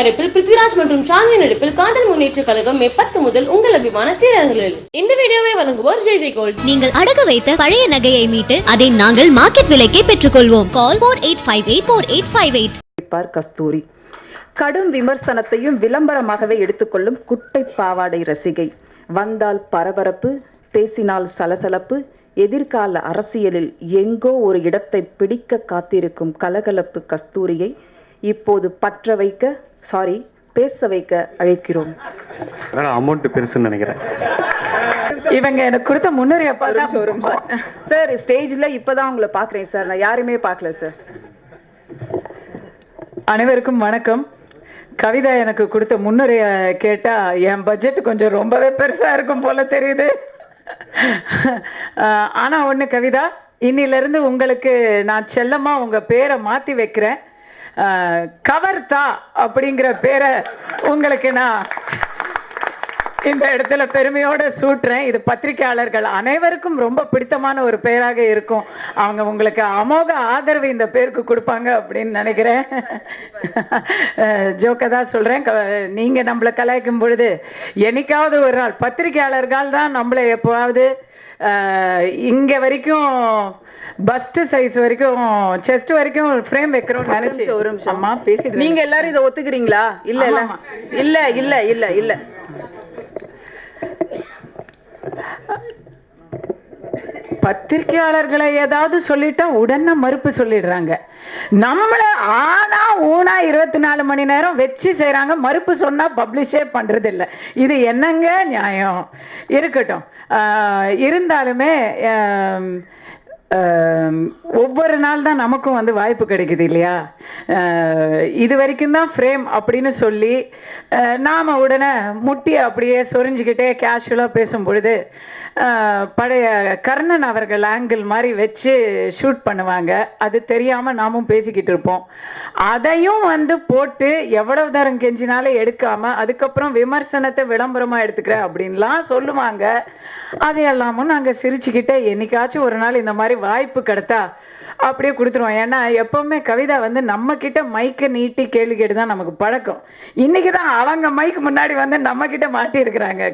தயாரிப்பில் பிருத்விராஜ் மற்றும் சாந்தி நடிப்பில் காதல் முன்னேற்ற கழகம் மே பத்து முதல் உங்கள் அபிமான திரையரங்குகளில் இந்த வீடியோவை வழங்குவோர் ஜெய் ஜெய் கோல்ட். நீங்கள் அடகு வைத்த பழைய நகையை மீட்டு அதை நாங்கள் மார்க்கெட் விலைக்கே பெற்றுக்கொள்வோம். Call four eight five eight four eight five eight வைப்பார் கஸ்தூரி. கடும் விமர்சனத்தையும் விளம்பரமாகவே எடுத்துக்கொள்ளும் குட்டை பாவாடை ரசிகை. வந்தால் பரபரப்பு பேசினால் சலசலப்பு எதிர்கால அரசியலில் எங்கோ ஒரு இடத்தை பிடிக்க காத்திருக்கும் கலகலப்பு கஸ்தூரியை இப்போது பற்ற வைக்க சாரி பேச வைக்க அழைக்கிறோம். அமௌண்ட் பெருசுன்னு நினைக்கிறேன். இவங்க எனக்கு கொடுத்த முன்னுரையை பார்த்தா சார் ஸ்டேஜ்ல இப்பதான் உங்களை பாக்குறேன் சார் நான் யாருமே பார்க்கல சார் அனைவருக்கும் வணக்கம். கவிதா எனக்கு கொடுத்த முன்னுரையை கேட்டா என் பட்ஜெட் கொஞ்சம் ரொம்பவே பெருசா இருக்கும் போல தெரியுது. ஆஹ், ஆனா ஒண்ணு கவிதா இன்னிலிருந்து உங்களுக்கு நான் செல்லமா உங்க பேரை மாத்தி வைக்கிறேன். கவர்தா அப்படிங்கிற பேரை உங்களுக்கு நான் இந்த இடத்துல பெருமையோட சூட்டுறேன். இது பத்திரிகையாளர்கள் அனைவருக்கும் ரொம்ப பிடித்தமான ஒரு பெயராக இருக்கும். அவங்க உங்களுக்கு அமோக ஆதரவு இந்த பேருக்கு கொடுப்பாங்க அப்படின்னு நினைக்கிறேன். ஜோக்க தான் சொல்கிறேன் நீங்கள் நம்மளை கலாய்க்கும் பொழுது என்னைக்காவது ஒரு நாள் பத்திரிகையாளர்கள் தான் நம்மளை எப்போவாவது இங்கே வரைக்கும் பஸ்ட் சைஸ் வரைக்கும் செஸ்ட் வரைக்கும் ஃப்ரேம் வைக்கிறோம் நினைச்சு. ஒரு நிமிஷம். அம்மா பேசிட்டு நீங்க எல்லாரும் இதை ஒத்துக்கிறீங்களா? இல்ல இல்ல. இல்ல இல்ல இல்ல இல்ல. பத்திரிகையாளர்களை ஏதாவது சொல்லிட்டா உடனே மறுப்பு சொல்லிடுறாங்க. நம்மள ஆனா ஊனா இருபத்தி நாலு மணி நேரம் வச்சு செய்றாங்க. மறுப்பு சொன்னா பப்ளிஷே பண்றது இல்ல இது என்னங்க நியாயம்? இருக்கட்டும். இருந்தாலுமே ஒவ்வொரு நாள் தான் நமக்கும் வந்து வாய்ப்பு கிடைக்குது இல்லையா? இது வரைக்கும் தான் ஃப்ரேம் அப்படின்னு சொல்லி நாம் நாம உடனே முட்டியை அப்படியே சொரிஞ்சுக்கிட்டே கேஷுவலாக பேசும் பொழுது பழைய கர்ணன் அவர்கள் ஆங்கிள் மாதிரி வச்சு ஷூட் பண்ணுவாங்க. அது தெரியாமல் நாமும் பேசிக்கிட்டு இருப்போம். அதையும் வந்து போட்டு எவ்வளவு தரம் கெஞ்சினாலும் எடுக்காமல் அதுக்கப்புறம் விமர்சனத்தை விளம்பரமாக எடுத்துக்கிறேன் அப்படின்லாம் சொல்லுவாங்க. அது எல்லாமும் நாங்கள் சிரிச்சுக்கிட்டே என்னைக்காச்சும் ஒரு நாள் இந்த மாதிரி வாய்ப்பு கிடைத்தா அப்படியே கொடுத்துருவோம் ஏன்னா எப்பவுமே கவிதா வந்து நம்ம கிட்ட மைக்கை நீட்டி கேள்வி கேட்டு தான் நமக்கு பழக்கம். இன்னைக்கு தான் அவங்க மைக் முன்னாடி வந்து நம்ம கிட்ட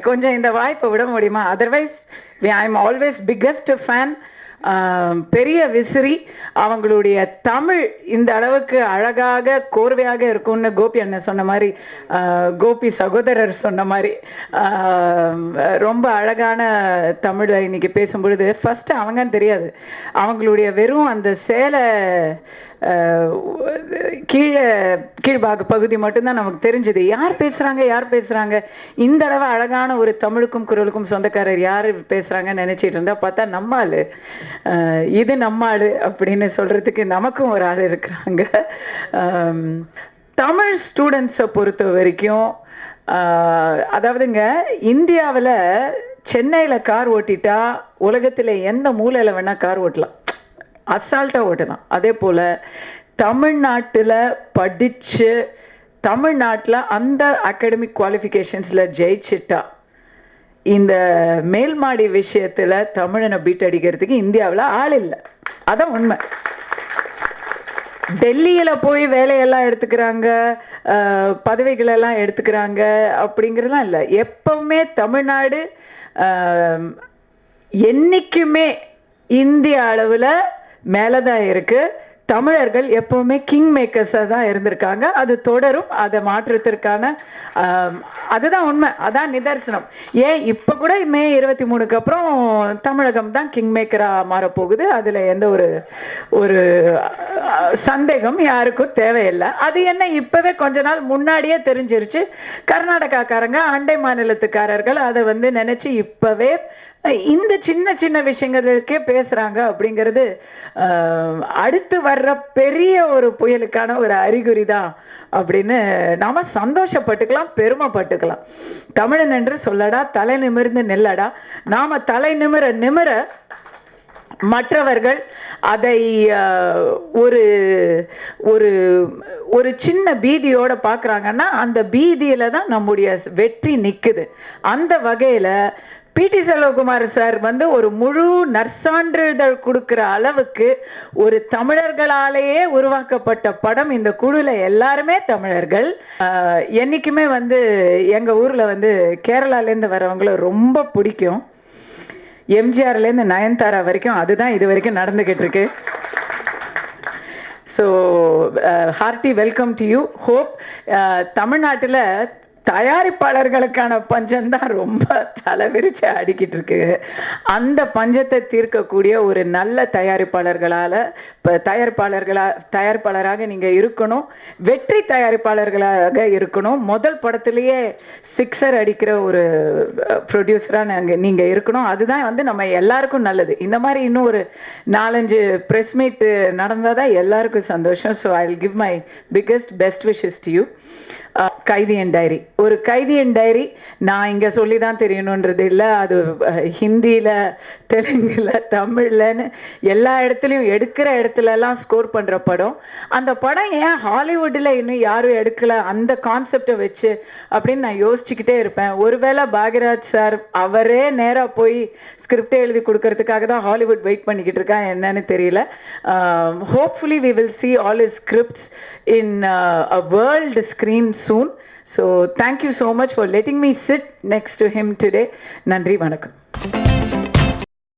கொஞ்சம் இந்த வாய்ப்பை விட முடியுமா? Otherwise I am always biggest fan பெரிய விசிறி அவங்களுடைய தமிழ் இந்த அளவுக்கு அழகாக கோர்வையாக இருக்கும்னு கோபி அண்ணன் சொன்ன மாதிரி கோபி சகோதரர் சொன்ன மாதிரி ரொம்ப அழகான தமிழை இன்னைக்கு பேசும்பொழுது ஃபஸ்ட்டு அவங்கன்னு தெரியாது. அவங்களுடைய வெறும் அந்த சேலை கீழே கீழ்பாக பகுதி மட்டும்தான் நமக்கு தெரிஞ்சது. யார் பேசுகிறாங்க யார் பேசுகிறாங்க இந்த அளவு அழகான ஒரு தமிழுக்கும் குரலுக்கும் சொந்தக்காரர் யார் பேசுகிறாங்கன்னு நினைச்சிட்டு இருந்தால் பார்த்தா நம்ம இது நம்ம அப்படின்னு சொல்கிறதுக்கு நமக்கும் ஒரு ஆள் இருக்கிறாங்க. தமிழ் ஸ்டூடெண்ட்ஸை பொறுத்த வரைக்கும் அதாவதுங்க இந்தியாவில் சென்னையில் கார் ஓட்டிட்டா உலகத்தில் எந்த மூலையில் வேணால் கார் ஓட்டலாம். அசால்ட்டாக ஓட்டலாம் அதே போல் தமிழ்நாட்டில் படித்து தமிழ்நாட்டில் அந்த அகாடமிக் குவாலிஃபிகேஷன்ஸில் ஜெயிச்சிட்டா இந்த மேல்மாடி விஷயத்தில் தமிழனை பீட் அடிக்கிறதுக்கு இந்தியாவில் ஆள் இல்லை. அதான் உண்மை. டெல்லியில் போய் வேலையெல்லாம் எடுத்துக்கிறாங்க பதவிகளெல்லாம் எடுத்துக்கிறாங்க அப்படிங்கிறதெல்லாம் இல்லை. எப்பவுமே தமிழ்நாடு என்றைக்குமே இந்திய அளவில் மேலே தான் இருக்குது தமிழர்கள் எப்போவுமே கிங் மேக்கர்ஸாக தான் இருந்திருக்காங்க. அது தொடரும் அதை மாற்றத்திற்கான அதுதான் உண்மை அதான் நிதர்சனம். ஏன் இப்போ கூட மே இருபத்தி மூணுக்கு அப்புறம் தமிழகம் தான் கிங் மேக்கராக மாறப்போகுது. அதில் எந்த ஒரு ஒரு சந்தேகம் யாருக்கும் தேவையில்லை. அது என்ன இப்போவே கொஞ்ச நாள் முன்னாடியே தெரிஞ்சிருச்சு. கர்நாடகாக்காரங்க அண்டை மாநிலத்துக்காரர்கள் அதை வந்து நினச்சி இப்போவே இந்த சின்ன சின்ன விஷயங்களுக்கே பேசுறாங்க அப்படிங்கிறது அடுத்து வர்ற பெரிய ஒரு புயலுக்கான ஒரு அறிகுறி தான் அப்படின்னு நாம சந்தோஷப்பட்டுக்கலாம் பெருமைப்பட்டுக்கலாம். தமிழன் என்று சொல்லடா தலை நிமிர்ந்து நில்லடா. நாம தலை நிமிர நிமிர மற்றவர்கள் அதை ஒரு ஒரு ஒரு சின்ன பீதியோட பார்க்குறாங்கன்னா அந்த பீதியில தான் நம்முடைய வெற்றி நிற்குது அந்த வகையில் பிடி செல்வகுமார் சார் வந்து ஒரு முழு நற்சான்றிதழ் கொடுக்குற அளவுக்கு ஒரு தமிழர்களாலேயே உருவாக்கப்பட்ட படம். இந்த குழுல எல்லாருமே தமிழர்கள். என்றைக்குமே என்னைக்குமே வந்து எங்க ஊர்ல வந்து கேரளாலேருந்து வரவங்கள ரொம்ப பிடிக்கும். எம்ஜிஆர்லேருந்து நயன்தாரா வரைக்கும் அதுதான் இது வரைக்கும் நடந்துகிட்டு இருக்கு. So hearty welcome to you. Hope தமிழ்நாட்டில் தயாரிப்பாளர்களுக்கான பஞ்சம் தான் ரொம்ப தலைவிரிச்சு அடிக்கிட்டு இருக்கு அந்த பஞ்சத்தை தீர்க்கக்கூடிய ஒரு நல்ல தயாரிப்பாளர்களால் இப்போ தயாரிப்பாளர்களா தயாரிப்பாளராக நீங்கள் இருக்கணும். வெற்றி தயாரிப்பாளர்களாக இருக்கணும். முதல் படத்துலேயே சிக்ஸர் அடிக்கிற ஒரு ப்ரொடியூசராக நாங்கள் நீங்கள் இருக்கணும். அதுதான் வந்து நம்ம எல்லாருக்கும் நல்லது. இந்த மாதிரி இன்னும் ஒரு நாலஞ்சு ப்ரெஸ் மீட் நடந்தால் தான் எல்லாருக்கும் சந்தோஷம். So I will give my biggest best wishes to you Kaithiyin diary. ஒரு கைதியன் டைரி நான் இங்கே சொல்லி தான் தெரியணுன்றது இல்லை. அது ஹிந்தியில் தெலுங்கில் தமிழ்லன்னு எல்லா இடத்துலையும் எடுக்கிற இடத்துலலாம் ஸ்கோர் பண்ணுற படம். அந்த படம் ஏன் ஹாலிவுட்டில் இன்னும் யாரும் எடுக்கல? அந்த கான்செப்டை வச்சு அப்படின்னு நான் யோசிச்சுக்கிட்டே இருப்பேன். ஒருவேளை பாக்யராஜ் சார் அவரே நேராக போய் ஸ்கிரிப்டே எழுதி கொடுக்கறதுக்காக தான் ஹாலிவுட் வெயிட் பண்ணிக்கிட்டு இருக்கேன் என்னன்னு தெரியல. Hopefully we will see all his scripts in a world world soon. So thank you so much for letting me sit next to him today. Nandri Vanakkam.